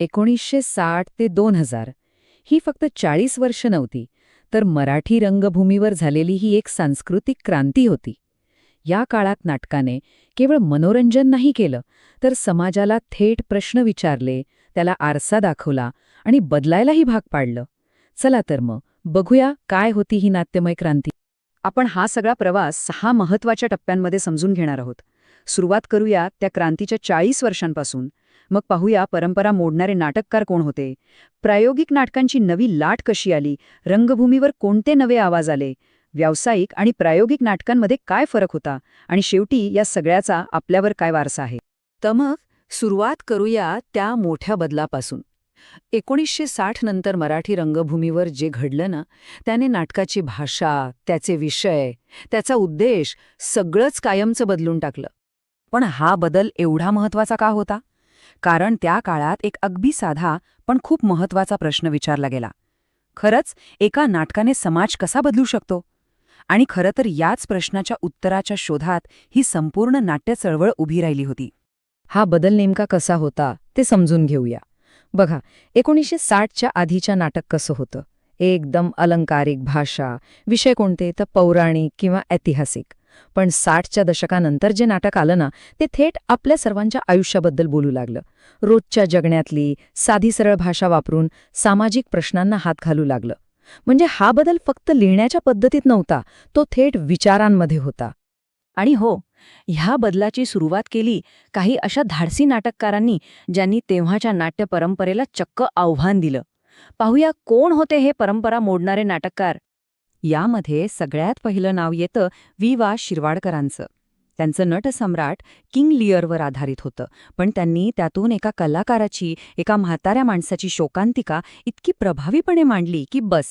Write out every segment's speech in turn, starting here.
एकोणीसशे साठ ते दोन हजार. ही फक्त चाळीस वर्ष नव्हती तर मराठी रंगभूमीवर झालेली ही एक सांस्कृतिक क्रांती होती. या काळात नाटकाने केवळ मनोरंजन नाही केलं तर समाजाला थेट प्रश्न विचारले त्याला आरसा दाखवला आणि बदलायलाही भाग पाडलं. चला तर मग बघूया काय होती ही नाट्यमय क्रांती. आपण हा सगळा प्रवास सहा महत्त्वाच्या टप्प्यांमध्ये समजून घेणार आहोत. सुरुवात करूया त्या क्रांतीच्या चाळीस वर्षांपासून. मग पाहूया परंपरा मोडणारे नाटककार कोण होते? प्रायोगिक नाटकांची नवी लाट कशी आली? रंगभूमीवर कोणते नवे आवाज आले? व्यावसायिक आणि प्रायोगिक नाटकांमध्ये काय फरक होता? आणि शेवटी या सगळ्याचा आपल्यावर काय वारसा आहे? तर मग सुरुवात करूया त्या मोठ्या बदलापासून. एकोणीसशे साठ नंतर मराठी रंगभूमीवर जे घडलं ना त्याने नाटकाची भाषा त्याचे विषय त्याचा उद्देश सगळंच कायमचं बदलून टाकलं. पण हा बदल एवढा महत्त्वाचा का होता? कारण त्या काळात एक अगदी साधा पण खूप महत्त्वाचा प्रश्न विचारला गेला. खरंच एका नाटकाने समाज कसा बदलू शकतो? आणि खरं तर याच प्रश्नाच्या उत्तराच्या शोधात ही संपूर्ण नाट्य चळवळ उभी राहिली होती. हा बदल नेमका कसा होता ते समजून घेऊया. बघा एकोणीसशे साठच्या आधीच्या नाटक कसं होतं? एकदम अलंकारिक भाषा विषय कोणते? तर पौराणिक किंवा ऐतिहासिक. पण साठच्या दशकानंतर जे नाटक आलं ना ते थेट आपल्या सर्वांच्या आयुष्याबद्दल बोलू लागलं. रोजच्या जगण्यातली साधी सरळ भाषा वापरून सामाजिक प्रश्नांना हात घालू लागलं. म्हणजे हा बदल फक्त लिहिण्याच्या पद्धतीत नव्हता तो थेट विचारांमध्ये होता. आणि हो ह्या बदलाची सुरुवात केली काही अशा धाडसी नाटककारांनी ज्यांनी तेव्हाच्या नाट्य परंपरेला चक्क आव्हान दिलं. पाहूया कोण होते हे परंपरा मोडणारे नाटककार. यामध्ये सगळ्यात पहिलं नाव येतं वि वा शिरवाडकरांचं. त्यांचं नटसम्राट किंग लियरवर आधारित होतं पण त्यांनी त्यातून एका कलाकाराची एका म्हाताऱ्या माणसाची शोकांतिका इतकी प्रभावीपणे मांडली की बस.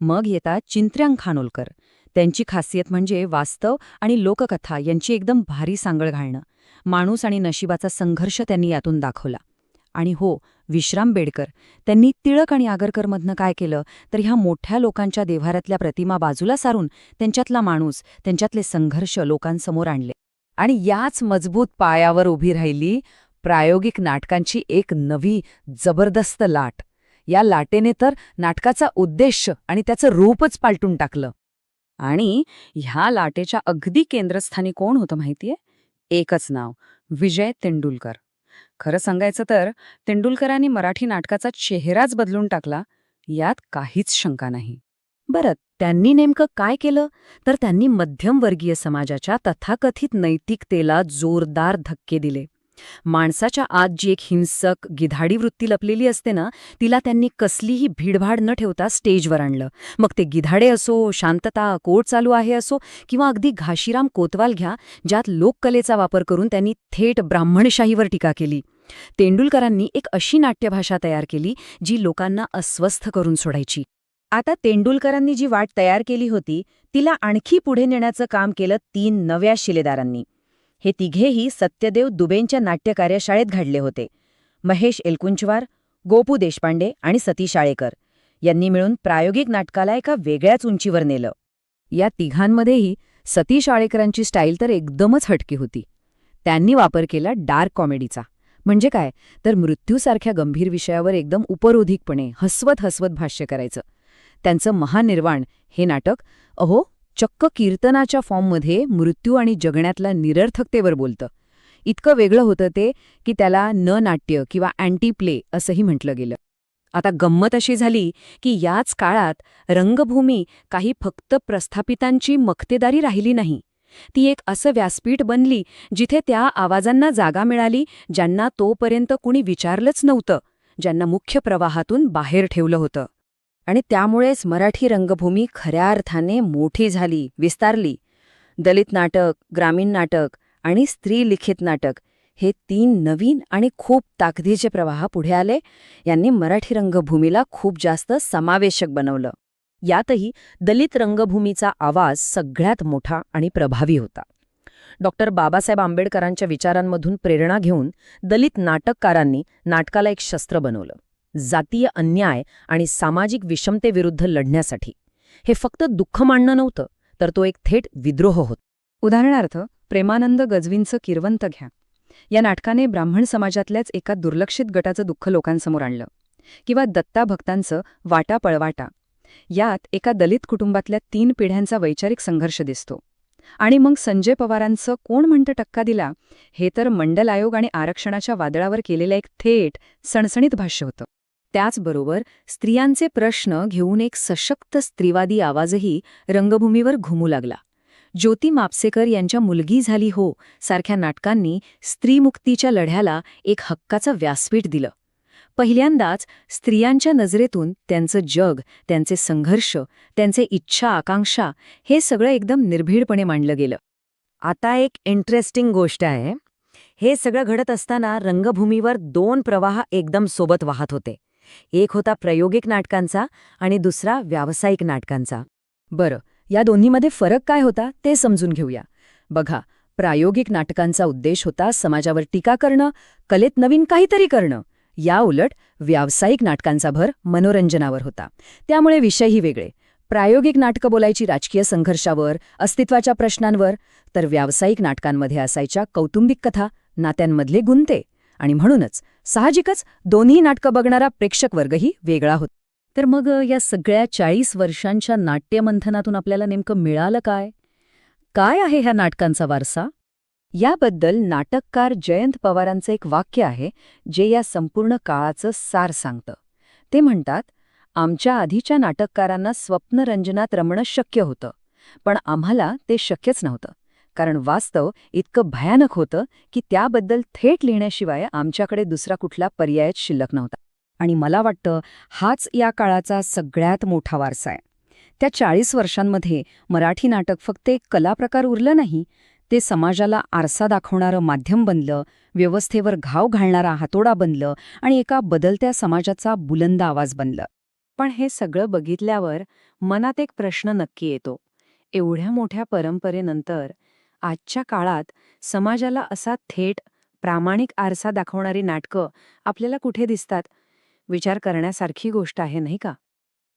मग येतात चिंत्र्यांग खानोलकर. त्यांची खासियत म्हणजे वास्तव आणि लोककथा यांची एकदम भारी सांगळ घालणं. माणूस आणि नशिबाचा संघर्ष त्यांनी यातून दाखवला. आणि हो विश्राम बेडकर. त्यांनी तिळक आणि आगरकरमधनं काय केलं? तर ह्या मोठ्या लोकांच्या देव्हाऱ्यातल्या प्रतिमा बाजूला सारून त्यांच्यातला माणूस त्यांच्यातले संघर्ष लोकांसमोर आणले. आणि याच मजबूत पायावर उभी राहिली प्रायोगिक नाटकांची एक नवी जबरदस्त लाट. या लाटेने तर नाटकाचा उद्देश आणि त्याचं रूपच पालटून टाकलं. आणि ह्या लाटेच्या अगदी केंद्रस्थानी कोण होतं माहितीये? एकच नाव विजय तेंडुलकर. खरं सांगायचं तर तेंडुलकरांनी मराठी नाटकाचा चेहराच बदलून टाकला यात काहीच शंका नाही. बरं त्यांनी नेमकं काय केलं? तर त्यांनी मध्यमवर्गीय समाजाच्या तथाकथित नैतिकतेला जोरदार धक्के दिले. माणसाच्या आत जी एक हिंसक गिधाडी वृत्ती लपलेली असते ना तिला त्यांनी कसलीही भीडभाड न ठेवता स्टेजवर आणलं. मग ते गिधाडे असो शांतता कोर्ट चालू आहे असो किंवा अगदी घाशीराम कोतवाल घ्या ज्यात लोककलेचा वापर करून त्यांनी थेट ब्राह्मणशाहीवर टीका केली. तेंडुलकरांनी एक अशी नाट्यभाषा तयार केली जी लोकांना अस्वस्थ करून सोडायची. आता तेंडुलकरांनी जी वाट तयार केली होती तिला आणखी पुढे नेण्याचं काम केलं तीन नव्या शिलेदारांनी. हे तिघेही सत्यदेव दुबेंच्या नाट्य कार्यशाळेत घडले होते. महेश एलकुंचवार गोपू देशपांडे आणि सती शाळेकर यांनी मिळून प्रायोगिक नाटकाला एका वेगळ्याच उंचीवर नेलं. या तिघांमध्येही सती शाळेकरांची स्टाईल तर एकदमच हटकी होती. त्यांनी वापर केला डार्क कॉमेडीचा. म्हणजे काय? तर मृत्यूसारख्या गंभीर विषयावर एकदम उपरोधिकपणे हसवत हसवत भाष्य करायचं. त्यांचं महानिर्वाण हे नाटक अहो चक्क कीर्तनाच्या फॉर्ममध्ये मृत्यू आणि जगण्यातल्या निरर्थकतेवर बोलतं. इतकं वेगळं होतं ते की त्याला न नाट्य किंवा अँटी प्ले असंही म्हटलं गेलं. आता गंमत अशी झाली की याच काळात रंगभूमी काही फक्त प्रस्थापितांची मक्तेदारी राहिली नाही. ती एक असं व्यासपीठ बनली जिथे त्या आवाजांना जागा मिळाली ज्यांना तोपर्यंत कुणी विचारलंच नव्हतं ज्यांना मुख्य प्रवाहातून बाहेर ठेवलं होतं. आणि त्यामुळेच मराठी रंगभूमी खऱ्या अर्थाने मोठी झाली विस्तारली. दलित नाटक ग्रामीण नाटक आणि स्त्रीलिखित नाटक हे तीन नवीन आणि खूप ताकदीचे प्रवाह पुढे आले यांनी मराठी रंगभूमीला खूप जास्त समावेशक बनवलं. यातही दलित रंगभूमीचा आवाज सगळ्यात मोठा आणि प्रभावी होता. डॉक्टर बाबासाहेब आंबेडकरांच्या विचारांमधून प्रेरणा घेऊन दलित नाटककारांनी नाटकाला एक शस्त्र बनवलं. जातीय अन्याय आणि सामाजिक विषमतेविरुद्ध लढण्यासाठी. हे फक्त दुःख मांडणं नव्हतं तर तो एक थेट विद्रोह होत. उदाहरणार्थ प्रेमानंद गजवींचं किरवंत घ्या. या नाटकाने ब्राह्मण समाजातल्याच एका दुर्लक्षित गटाचं दुःख लोकांसमोर आणलं. किंवा दत्ता भक्तांचं वाटा पळवाटा. यात एका दलित कुटुंबातल्या तीन पिढ्यांचा वैचारिक संघर्ष दिसतो. आणि मग संजय पवारांचं कोण म्हणतं टक्का दिला हे तर मंडल आयोग आणि आरक्षणाच्या वादळावर केलेलं एक थेट सणसणीत भाष्य होतं. त्याचबरोबर स्त्रियांचे प्रश्न घेऊन एक सशक्त स्त्रीवादी आवाजही रंगभूमीवर घुमू लागला. ज्योती मापसेकर यांच्या मुलगी झाली हो सारख्या नाटकांनी स्त्रीमुक्तीच्या लढ्याला एक हक्काचं व्यासपीठ दिलं. पहिल्यांदाच स्त्रियांच्या नजरेतून त्यांचं जग त्यांचे संघर्ष त्यांचे इच्छा आकांक्षा हे सगळं एकदम निर्भीडपणे मांडलं गेलं. आता एक इंटरेस्टिंग गोष्ट आहे. हे सगळं घडत असताना रंगभूमीवर दोन प्रवाह एकदम सोबत वाहत होते. एक होता प्रायोगिक नाटकांचा आणि दुसरा व्यावसायिक नाटकांचा. बरं या दोन्हीमध्ये फरक काय होता ते समजून घेऊया. बघा प्रायोगिक नाटकांचा उद्देश होता समाजावर टीका करणं कलेत नवीन काहीतरी करणं. या उलट व्यावसायिक नाटकांचा भर मनोरंजनावर होता. त्यामुळे विषयही वेगळे. प्रायोगिक नाटकं बोलायची राजकीय संघर्षावर अस्तित्वाच्या प्रश्नांवर तर व्यावसायिक नाटकांमध्ये असायच्या कौटुंबिक कथा नात्यांमधले गुंते. आणि म्हणूनच साहजिकच दोन्ही नाटकं बघणारा प्रेक्षक वर्गही वेगळा होता. तर मग या सगळ्या चाळीस वर्षांच्या नाट्यमंथनातून आपल्याला नेमकं मिळालं काय? काय आहे ह्या नाटकांचा वारसा? याबद्दल नाटककार जयंत पवारांचं एक वाक्य आहे जे या संपूर्ण काळाचं सार सांगतं. ते म्हणतात आमच्या आधीच्या नाटककारांना स्वप्नरंजनात रमणं शक्य होतं पण आम्हाला ते शक्यच नव्हतं. कारण वास्तव इतकं भयानक होतं की त्याबद्दल थेट लिहिण्याशिवाय आमच्याकडे दुसरा कुठला पर्यायच शिल्लक नव्हता. आणि मला वाटतं हाच या काळाचा सगळ्यात मोठा वारसा आहे. त्या चाळीस वर्षांमध्ये मराठी नाटक फक्त एक कलाप्रकार उरलं नाही ते समाजाला आरसा दाखवणारं माध्यम बनलं व्यवस्थेवर घाव घालणारा हातोडा बनलं आणि एका बदलत्या समाजाचा बुलंद आवाज बनलं. पण हे सगळं बघितल्यावर मनात एक प्रश्न नक्की येतो. एवढ्या मोठ्या परंपरेनंतर आजच्या काळात समाजाला असा थेट प्रामाणिक आरसा दाखवणारी नाटकं आपल्याला कुठे दिसतात? विचार करण्यासारखी गोष्ट आहे नाही का?